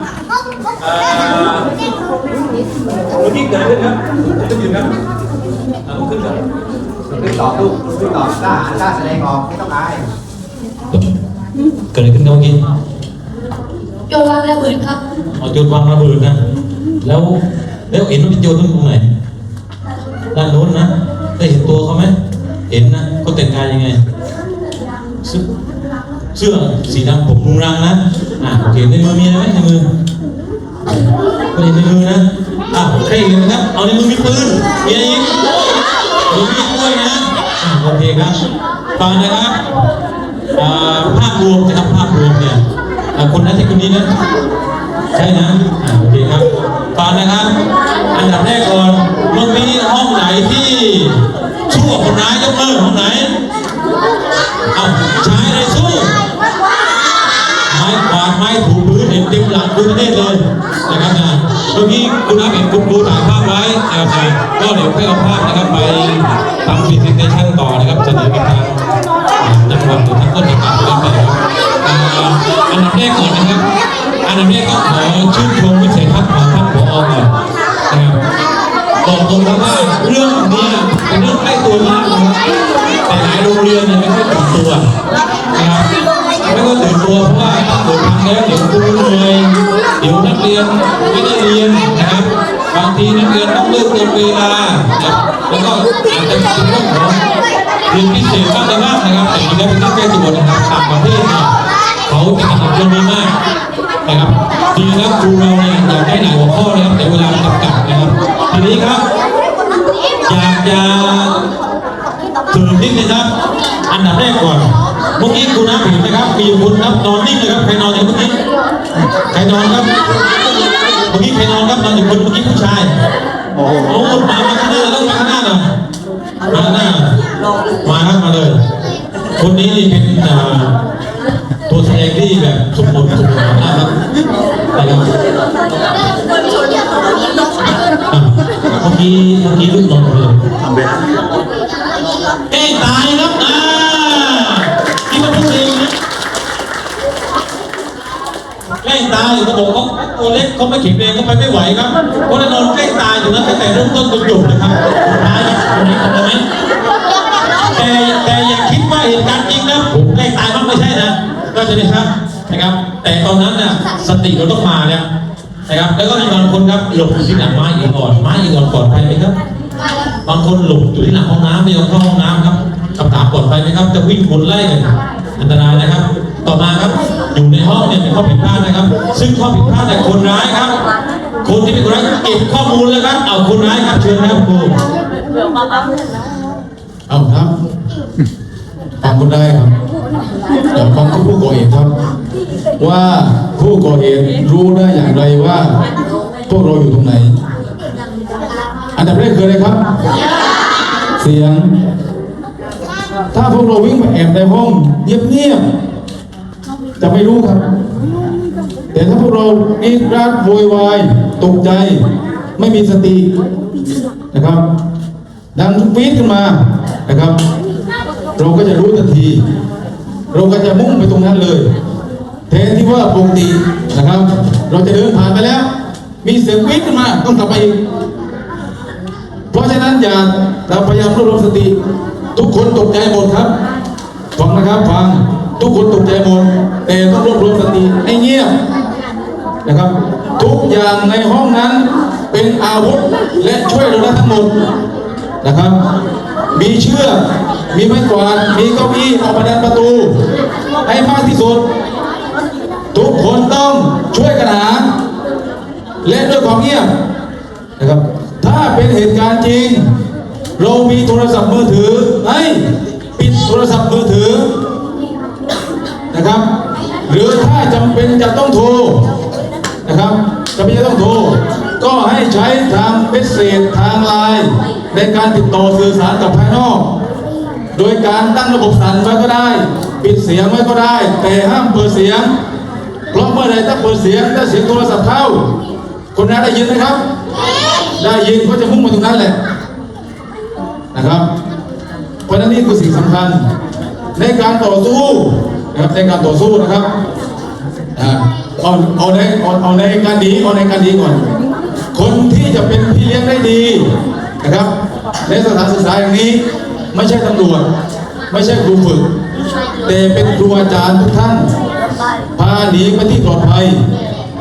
เอ่อเมื่อกี้เกิดขึ้นครับจะยืนครับอะลุกขึ้นครับขึ้นต่อลูกขึ้นต่อบกล้าอ่านกล้าแสดงออกไม่ต้องอายเกิดอะไรขึ้นเมื่อกี้โยนวางระเบิดครับเอาโยนวางระเบิดนะ แล้วแล้วเห็นว่าเป็นโยนตรงไหนด้านโน้นนะ ได้เห็นตัวเขาไหมเห็นนะเขาแต่งกายยังไง เสื้อเสื้อสีดำผมรุงรังนะอะโอเคในมือมีอะไรไหมในมือไม่ได้ในมือนะอะใครอีกนะครับเอาในมือมีปืนมีอะไรอีกมีมีดด้วยนะอะโอเคครับฟังนะครับอ่าภาพรวมนะครับภาพรวมเนี่ยอะคนนั้นใช่คนนี้นะใช่นะอ่าโอเคครับฟังนะครับ อันดับแรกก่อนเรามีห้องไหนที่ชั่วคนร้ายยกเลิกห้องไหน เอาใช้อะไรสู้ไม้กวาดไม้ถูพื้นเห็นเต็มหลังคุณประเทศเลยนะครับนะเมื่อกี้คุณน้าเห็นคุณครูถ่ายภาพไว้นะครับก็เดี๋ยวให้เอาภาพนะครับไปทำพรีเซนเทชันต่อนะครับเสนอกับทางจังหวัดหรือทางต้นสังกัดกันไปนะครับอันดับแรกก่อนนะครับอันดับแรกก็ขอชื่นชมวิสัยทัศน์ของท่านผอก่อนนะครับบอกตรงๆว่าเรื่องนี้เป็นเรื่องใกล้ตัวมากนะครับ เรียนเนี่ยไม่ค่อยตื่นตัวนะครับไม่ค่อยตื่นตัวเพราะว่าถ้าเกิดทำแล้วเดี๋ยวครูเหนื่อยเดี๋ยวนักเรียนไม่ได้เรียนนะครับบางทีนักเรียนต้องเลิกเกินเวลาแล้วก็อาจจะเป็นเรื่องของเรียนพิเศษบ้างอะไรบ้างนะครับแต่จริงแล้วเป็นเรื่องใกล้ตัวนะครับต่างประเทศเนี่ยเขาจะทำเรื่องนี้มากนะครับทีนี้ครับครูเราเนี่ยอยากได้หลายหัวข้อนะครับแต่เวลาจำกัดนะครับทีนี้ครับอยากจะ ถึงนิดนึงครับ อันดับแรกก่อนเมื่อกี้ครูน้ำเห็นไหมครับมีอยู่คนครับนอนนิ่งเลยครับใครนอนอย่างเมื่อกี้ใครนอนครับเมื่อกี้ใครนอนครับนอนอยู่คนเมื่อกี้ผู้ชายโอ้โหมามาข้างหน้าแล้วมาข้างหน้าหน่อยมาข้างหน้ามาครับมาเลย คนนี้นี่เป็นตัวแสดงที่แบบสมบูรณ์สมบูรณ์นะครับนะครับเมื่อกี้เมื่อกี้ลูกนอนเลยทำไป ตายอยู่กระบอกเขาตัวเล็กเขาไม่แข็งแรงเขาไปไม่ไหวครับเพราะฉะนั้นนอนใกล้ตายอยู่นะตั้งแต่เริ่มต้นจนจบนะครับสุดท้ายคนนี้ทำได้ไหมแต่แต่อย่าคิดว่าเหตุการณ์จริงนะผมใกล้ตายมั้งไม่ใช่นะก็จะนะครับนะครับ แต่ตอนนั้นน่ะสติเราต้องมาเนี่ยนะครับแล้วก็มีบางคนครับหลบอยู่ที่หลังไม้อีกอ่อนไม้อีกอ่อนปลอดภัยไหมครับ บางคนหลบอยู่ที่หลังห้องน้ำไม่ยอมเข้าห้องน้ำครับคำถามปลอดภัยไหมครับ จะวิ่งวนไล่กันอันตรายนะครับ ต่อมาครับอยู่ในห้องเนี่ยเป็นข้อผิดพลาดนะครับ ซึ่งข้อผิดพลาดแต่คนร้ายครับ คนที่เป็นคนร้ายเก็บข้อมูลเลยครับ เอาคนร้ายครับเชิญครับครูเอาครับฟังคุณได้ครับเดี๋ยวฟังผู้ก่อเหตุครับ ว่าผู้ก่อเหตุรู้ได้อย่างไรว่า พวกเราอยู่ตรงไหน อันดับแรกคืออะไรครับ เสียง ถ้าพวกเราวิ่งไปแอบในห้องเงียบๆ จะไม่รู้ครับ แต่ถ้าพวกเราเอกรัดโวยวายตกใจ ไม่มีสตินะครับ ดังฟีดขึ้นมานะครับ เราก็จะรู้ทันที เราก็จะมุ่งไปตรงนั้นเลยแทนที่ว่าปกตินะครับ เราจะเดินผ่านไปแล้ว มีเสียงฟีดขึ้นมาต้องกลับไปอีกเพราะฉะนั้นอย่าเราพยายามรวบรวมสติ ทุกคนตกใจหมดครับฟังนะครับฟัง ทุกคนตกใจหมดแต่ต้องรวบรวมสติให้เงียบนะครับ ทุกอย่างในห้องนั้นเป็นอาวุธและช่วยเราได้ทั้งหมดนะครับ มีเชือกมีไม้กวาดมีเก้าอี้ออกมาดันประตู ให้มากที่สุด ทุกคนต้องช่วยกันหาและด้วยความเงียบนะครับ ถ้าเป็นเหตุการณ์จริง เรามีโทรศัพท์มือถือให้ปิดโทรศัพท์มือถือ นะครับ หรือถ้าจำเป็นจะต้องโทรนะครับจำเป็นจะต้องโทรก็ให้ใช้ทางเมสเซจทางไลน์ในการติดต่อสื่อสารกับภายนอก โดยการตั้งระบบสั่นไว้ก็ได้ ปิดเสียงไว้ก็ได้ แต่ห้ามเปิดเสียงเพราะเมื่อใดถ้าเปิดเสียงถ้าเสียงโทรศัพท์เข้า คนนั้นได้ยินไหมครับ ได้ยินก็จะมุ่งมาตรงนั้นแหละนะครับเพราะฉะนั้นนี่คือสิ่งสำคัญ ในการต่อสู้ นะครับในการต่อสู้นะครับอ่าเอาเอาในเอาในการดีเอาในการดีก่อน คนที่จะเป็นพี่เลี้ยงได้ดีนะครับ ในสถานศึกษาอย่างนี้ไม่ใช่ตำรวจไม่ใช่ครูฝึก แต่เป็นครูอาจารย์ทุกท่าน พาหนีไปที่ปลอดภัย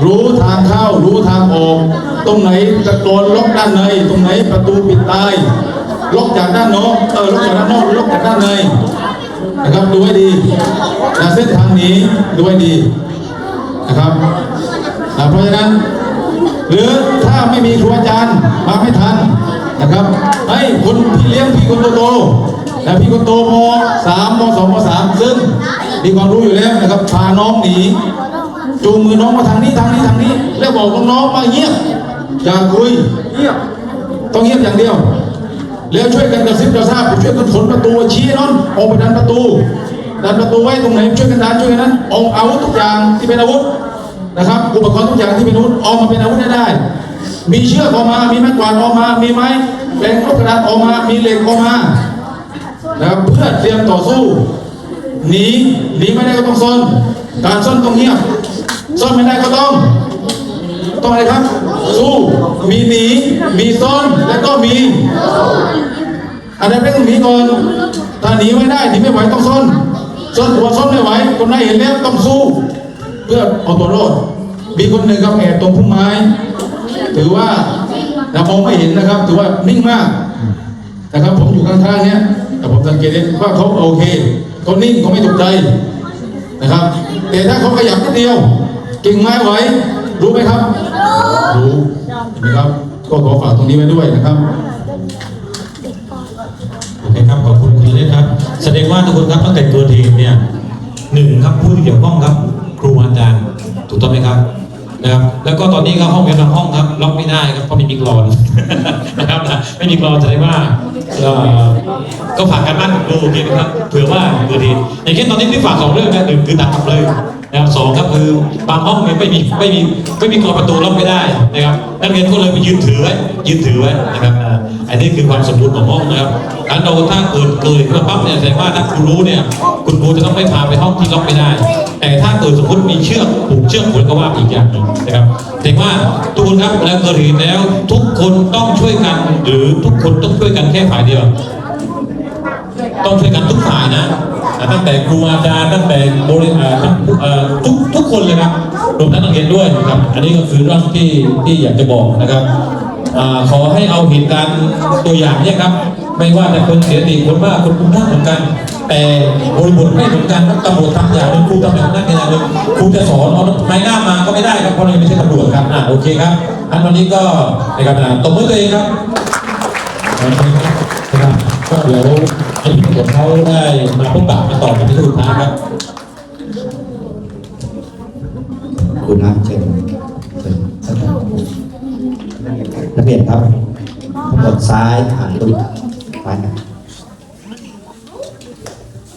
รู้ทางเข้ารู้ทางออก ตรงไหนตะโกนล็อกด้านใน ตรงไหนประตูปิดตายล็อกจากด้านนอกเออล็อกจากด้านนอกหรือล็อกจากด้านใน นะครับดูให้ดีนะเส้นทางนี้ดูให้ดีนะครับอ่าเพราะฉะนั้น หรือถ้าไม่มีครูอาจารย์มาไม่ทันนะครับให้คนพี่เลี้ยงพี่คนโตๆและพี่คนโตมสามมสองมสามซึ่งมีความรู้อยู่แล้วนะครับพาน้องหนีจูงมือน้องมาทางนี้ทางนี้ทางนี้ แล้วบอกน้องๆมาเงียบอย่าคุยเงียบต้องเงียบอย่างเดียว แล้วช่วยกันกระซิบกระซาบช่วยกันขนประตูชี้น้องออกไปดันประตู ดันประตูไว้ตรงไหนช่วยกันดันช่วยกันนั้นเอาอาวุธทุกอย่างที่เป็นอาวุธนะครับ อุปกรณ์ทุกอย่างที่เป็นอาวุธออกมาเป็นอาวุธได้ได้ มีเชือกออกมา มีไม้กวาดออกมา มีไม้แปลงลูกกระดาษออกมา มีเหล็กออกมานะครับเพื่อเตรียมต่อสู้หนีหนีไม่ได้ก็ต้องซ่อนการซ่อนต้องเงียบซ่อนไม่ได้ก็ต้อง ต้องอะไรครับ สู้ มีหนี มีซ่อน และก็มี อันนั้นไม่องหนีก่อนถ้าหนีไม่ได้หนีไม่ไหวต้องซ่อนซ่อนตัวซ่อนไม่ไหว คนไหนเห็นแล้วต้องสู้ เพื่อเอาตัวรอด มีคนหนึ่งครับแอบตรงพุ่มไม้ ถือว่าเรามองไม่เห็นนะครับ ถือว่านิ่งมากนะครับ ผมอยู่ข้างๆเนี้ยแต่ผมสังเกตเห็นว่าเขาโอเคเขานิ่งเขาไม่ตกใจนะครับ แต่ถ้าเขาขยับนิดเดียวกิ่งไม้ไหว รู้ไหมครับ รู้นไหมครับก็ขอฝากตรงนี้ไว้ด้วยนะครับโอเคครับขอบคุณคุณเล็กครับ แสดงว่าทุกคนครับตั้งแต่เกิดเหตุเนี่ยหนึ่งครับผู้ที่เกี่ยวข้องครับ ครูอาจารย์ถูกต้องไหมครับนะครับแล้วก็ตอนนี้ก็ห้องเป็นห้องครับล็อกไม่ได้ครับเพราะไม่มีกรอนนะครับนะไม่มีกรอนแสดงว่าก็ฝากการบ้านดูโอเคไหมครับเผื่อว่าเกิดเหตุอย่างเช่นตอนนี้ที่ฝากสองเรื่องนะหนึ่งคือตัดกับเลย นะครับสองครับคือบางห้องเนี่ยไม่มีไม่มีไม่มีกรอประตูล็อกไม่ได้นะครับนักเรียนก็เลยไปยืนถือไว้ยืนถือไว้นะครับอันนี้คือความสมบูรณ์ของห้องนะครับอันเราถ้าเกิดเกิดขึ้นมาปั๊บเนี่ยแสดงว่าถ้าครูรู้เนี่ยคุณครูจะต้องไม่พาไปห้องที่ล็อกไม่ได้ แต่ถ้าเกิดสมมติมีเชือกผูกเชือกผูกก็ว่าอีกอย่างหนึ่งนะครับแต่ว่าทุกคนครับแล้วเกิดเหตุแล้วทุกคนต้องช่วยกัน หรือทุกคนต้องช่วยกันแค่ฝ่ายเดียว ต้องช่วยกันทุกฝ่ายนะ ตั้งแต่ครูอาจารย์ตั้งแต่บริเอ่อทั้งเอ่อทุกทุกคนเลยครับรวมทั้งนักเรียนด้วยนะครับ อันนี้ก็คือเรื่องที่ที่อยากจะบอกนะครับอ่าขอให้เอาเหตุการณ์ตัวอย่างเนี่ยครับ ไม่ว่าจะคนเสียดีคนมากคนคุ้มค่าเหมือนกัน แต่บริบทไม่เหมือนกันตำรวจทำอย่างหนึ่งครูทำอย่างนั้นอย่างหนึ่งครูจะสอนเอาไม้หน้ามาก็ไม่ได้ครับเพราะเราไม่ใช่ตำรวจครับอ่าโอเคครับอันวันนี้ก็ในการตบมือตัวเองครับนะครับก็เดี๋ยว ให้พี่ตำรวจเขาได้มาพบปะมาต่อกันที่สุดท้ายครับคุณนะเชิญเชิญสักหน่อยนักเรียนครับทั้งหมดซ้ายหันตุ้ซ้ายหัน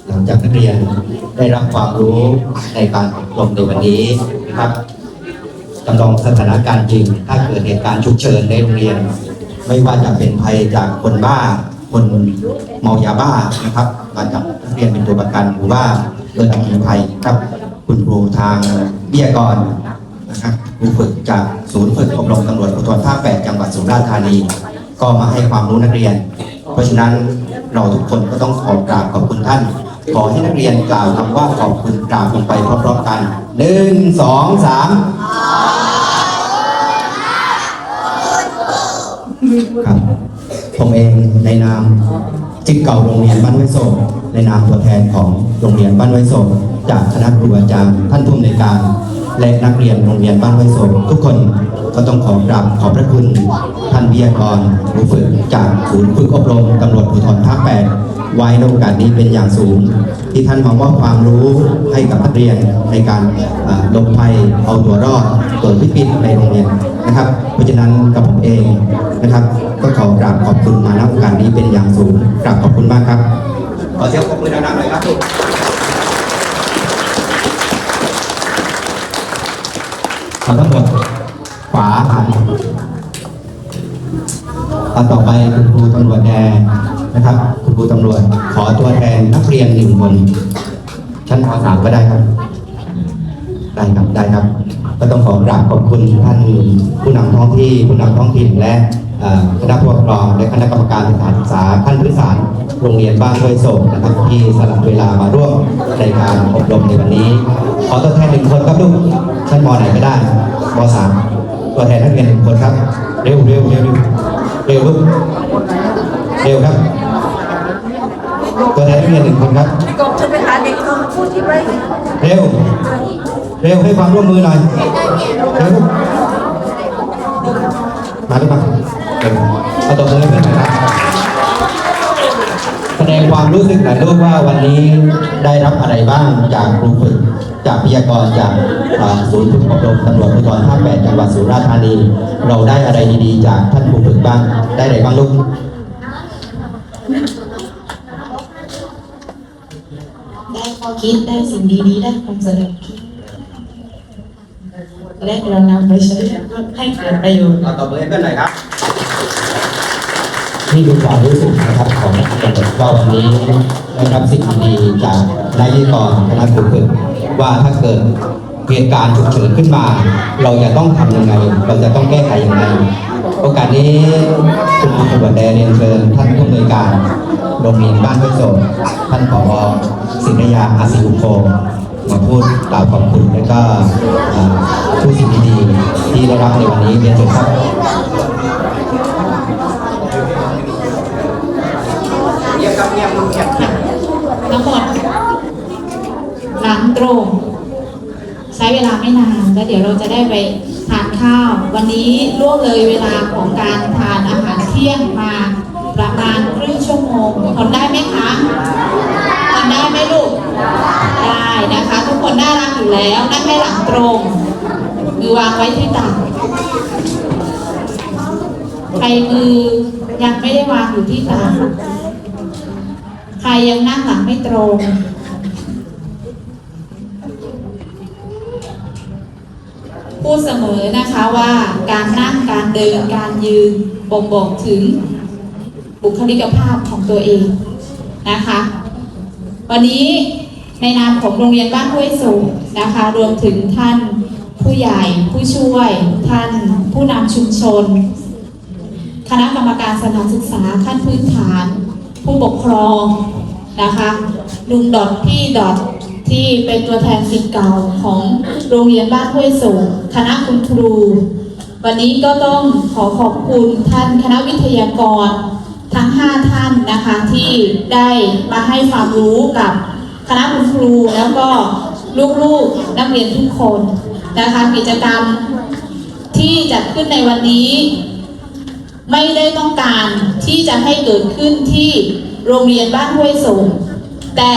หลังจากนักเรียนได้รับความรู้ในการอบรมในวันนี้นะครับจำลองสถานการณ์จริง ถ้าเกิดเหตุการณ์ฉุกเฉินในโรงเรียน ไม่ว่าจะเป็นภัยจากคนบ้า คนเมายาบ้านะครับมาจับนักเรียนเป็นตัวประกันหรือว่าเกิดอัคคีภัยครับ คุณครูทางวิทยากรนะครับครูฝึกจากศูนย์ฝึกอบรมตำรวจภูธรภาค8จังหวัดสุราษฎร์ธานี ก็มาให้ความรู้นักเรียน เพราะฉะนั้นเราทุกคนก็ต้องขอกราบขอบคุณท่าน ขอให้นักเรียนกล่าวคำว่าขอบคุณกราบลงไปพร้อมๆกันหนึ่งสองสามครับ ผมเองในนามจิตเก่าโรงเรียนบ้านไว้โศกในนามตัวแทนของโรงเรียนบ้านไว้โศกจากคณะครูอาจารย์ท่านผู้อำนวยการ และนักเรียนโรงเรียนบ้านไว้โศกทุกคนก็ต้องขอกราบขอบพระคุณท่านวิทยากรผู้ฝึกจากศูนย์ฝึกอบรมตำรวจภูธรภาคแปด ไว้ในโอกาสนี้เป็นอย่างสูง ที่ท่านมามอบความรู้ให้กับนักเรียนในการหลบภัยเอาตัวรอดเกิดวิกฤตในโรงเรียนนะครับ เพราะฉะนั้นกับผมเองนะครับ ก็ขอกราบขอบคุณมาณโอกาสนี้เป็นอย่างสูงกราบขอบคุณมากครับขอเสียงปรบมือดังๆหน่อยครับขอทั้งหมดขวาหันตอนต่อไปคุณครูตำรวจแดง นะครับ คุณครูตำรวจขอตัวแทนนักเรียนหนึ่งคน ชั้นป .3 ก็ได้ครับ ได้ครับได้ครับ ก็ต้องขอกราบขอบคุณท่านผู้นำท้องที่ผู้นำท้องถิ่นและคณะผู้ปกครองและคณะกรรมการสถานศึกษาขั้นพื้นฐานโรงเรียนบ้านห้วยโศกนะครับที่สละเวลามาร่วมในการอบรมในวันนี้ ขอตัวแทนหนึ่งคนครับลูกชั้นมไหนก็ได้มสามตัวแทนนักเรียนหนึ่งคนครับ เร็วเร็วเร็วเร็วเร็วลูก เร็วครับ ตัวแทนนักเรียนหนึ่งคนครับกบจะไปหาเด็กเขาพูดที่ไรเร็ว เร็วให้ความร่วมมือหน่อยเร็วมาลูกมาเร็วเอาตัวมือให้เพื่อนหน่อยครับแสดงความรู้สึกหน่อยลูกว่าวันนี้ได้รับอะไรบ้างจากครูฝึกจากพยากรจากศูนย์ฝึกอบรมตำรวจภูธรภาคแปดจังหวัดสุราษฎร์ธานี เราได้อะไรดีๆ จากท่านครูฝึกบ้าง ได้อะไรบ้างลูก ได้ข้อคิดได้สิ่งดีๆได้ความเจริญคิดและเรานำไปใช้ให้เกิดประโยชน์เราตบมือให้เพื่อนหน่อยครับนี่คือความรู้สึกนะครับของนักเรียนว่าวันนี้ได้รับสิ่งดีๆจากนายกรคณะครูฝึกว่าถ้าเกิดเหตุการณ์ฉุกเฉินขึ้นมา เราจะต้องทำยังไง เราจะต้องแก้ไขยังไง โอกาสนี้คุณครูบันแดเรียนเชิญท่านผู้อำนวยการโรงเรียนบ้านห้วยโศกท่านผอศิริยาอาศิอุโคมาพูดกล่าวขอบคุณและก็อ่าพูดสิ่งดีๆที่ได้รับในวันนี้เรียนเชิญครับทั้งหมดหลังตรง ใช้เวลาไม่นานแล้วเดี๋ยวเราจะได้ไป ทานข้าว วันนี้ล่วงเลยเวลาของการทานอาหารเที่ยงมาประมาณครึ่งชั่วโมงทนได้ไหมคะทนได้ไหมลูก ได้นะคะ ทุกคนน่ารักอยู่แล้วนั่งให้หลังตรงมือวางไว้ที่ตักใครมือยังไม่ได้วางอยู่ที่ตักใครยังนั่งหลังไม่ตรง พูดเสมอนะคะว่าการนั่งการเดินการยืนบ่งบอกถึงบุคลิกภาพของตัวเองนะคะ วันนี้ในนามของโรงเรียนบ้านห้วยสูงนะคะ รวมถึงท่านผู้ใหญ่ผู้ช่วย ท่านผู้นำชุมชน คณะกรรมการสถานศึกษาขั้นพื้นฐาน ผู้ปกครองนะคะลุงดอทพี่ดอท ที่เป็นตัวแทนศิษย์เก่าของโรงเรียนบ้านห้วยสูงคณะคุณครู วันนี้ก็ต้องขอขอบคุณท่านคณะวิทยากรทั้ง 5 ท่านนะคะที่ได้มาให้ความรู้กับคณะคุณครูแล้วก็ลูกๆนักเรียนทุกคนนะคะกิจกรรมที่จัดขึ้นในวันนี้ ไม่ได้ต้องการที่จะให้เกิดขึ้นที่โรงเรียนบ้านห้วยสูง แต่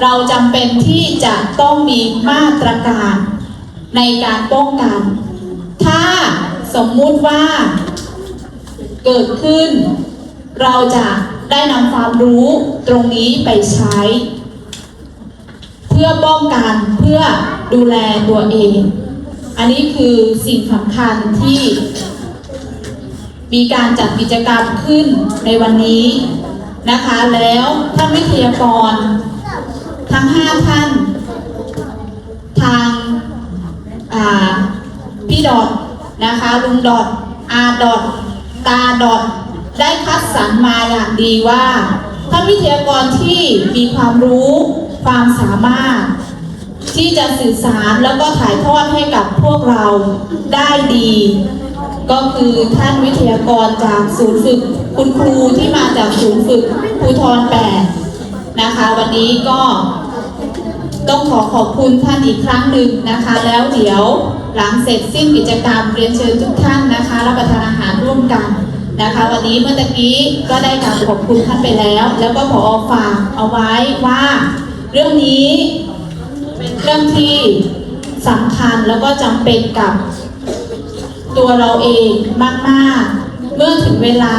เราจำเป็นที่จะต้องมีมาตรการในการป้องกัน ถ้าสมมุติว่าเกิดขึ้น เราจะได้นำความรู้ตรงนี้ไปใช้ เพื่อป้องกันเพื่อดูแลตัวเอง อันนี้คือสิ่งสำคัญที่มีการจัดกิจกรรมขึ้นในวันนี้ นะคะ แล้วท่านวิทยากร ทั้ง5ท่าน ทางพี่ดอทนะคะลุงดอทอาดอทตาดอทได้คัดสรรมาอย่างดีว่าท่านวิทยากรที่มีความรู้ความสามารถ ที่จะสื่อสารแล้วก็ถ่ายทอดให้กับพวกเราได้ดี ก็คือท่านวิทยากรจากศูนย์ฝึก คุณครูที่มาจากศูนย์ฝึกภูทรแปดนะคะ วันนี้ก็ต้องขอขอบคุณท่านอีกครั้งหนึ่งนะคะ แล้วเดี๋ยวหลังเสร็จสิ้นกิจกรรมเรียนเชิญทุกท่านนะคะ รับประทานอาหารร่วมกันนะคะ วันนี้เมื่อตะกี้ก็ได้กราบขอบคุณท่านไปแล้ว แล้วก็ขอฝากเอาไว้ว่า เรื่องนี้เป็นเรื่องที่สำคัญแล้วก็จำเป็นกับ ตัวเราเองมากๆ เมื่อถึงเวลา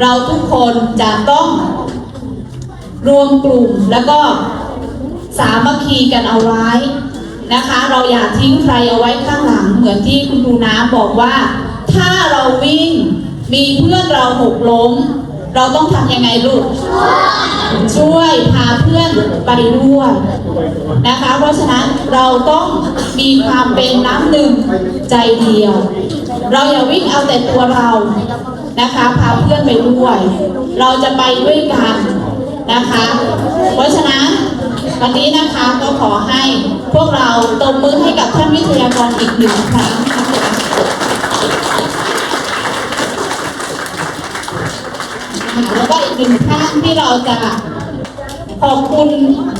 เราทุกคนจะต้อง รวมกลุ่มแล้วก็สามัคคีกันเอาไว้นะคะ เราอย่าทิ้งใครเอาไว้ข้างหลัง เหมือนที่คุณครูน้ำบอกว่า ถ้าเราวิ่งมีเพื่อนเราหกล้ม เราต้องทำยังไงลูก ช่วยพาเพื่อนไปด้วยนะคะ เพราะฉะนั้นเราต้องมีความเป็นน้ำหนึ่งใจเดียว เราอย่าวิ่งเอาแต่ตัวเรานะคะพาเพื่อนไปด้วย เราจะไปด้วยกันนะคะ เพราะฉะนั้นวันนี้นะคะก็ขอให้พวกเราตบมือให้กับท่านวิทยากรอีกหนึ่งครั้งนะคะ แล้วก็อีกหนึ่งท่านที่เราจะขอบคุณ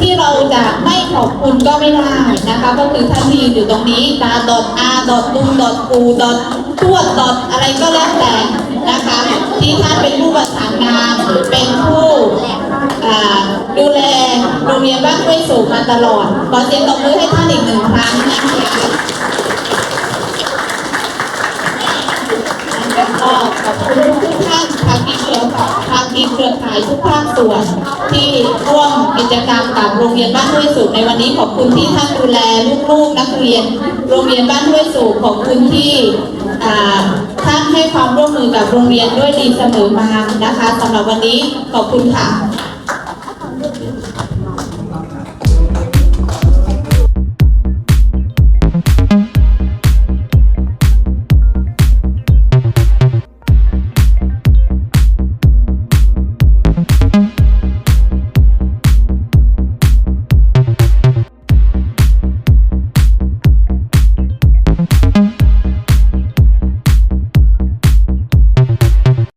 ที่เราจะไม่ขอบคุณก็ไม่ได้นะคะ ก็คือท่านที่อยู่ตรงนี้ดาดอทอาดอทลุงดอทปูดอททวดดอทอะไรก็แล้วแต่นะคะ ที่ท่านเป็นผู้ประสานงานเป็นผู้ดูแลโรงเรียนบ้านห้วยสูงมาตลอดขอเสียงตบมือให้ท่านอีกหนึ่งครั้งนะคะขอบคุณ เครือข่ายทุกภาคส่วน ที่ร่วมกิจกรรมกับโรงเรียนบ้านห้วยสูงในวันนี้ขอบคุณที่ท่านดูแลลูกๆนักเรียน โรงเรียนบ้านห้วยสูงขอบคุณที่ท่านให้ความร่วมมือกับโรงเรียนด้วยดีเสมอมานะคะสำหรับวันนี้ขอบคุณค่ะ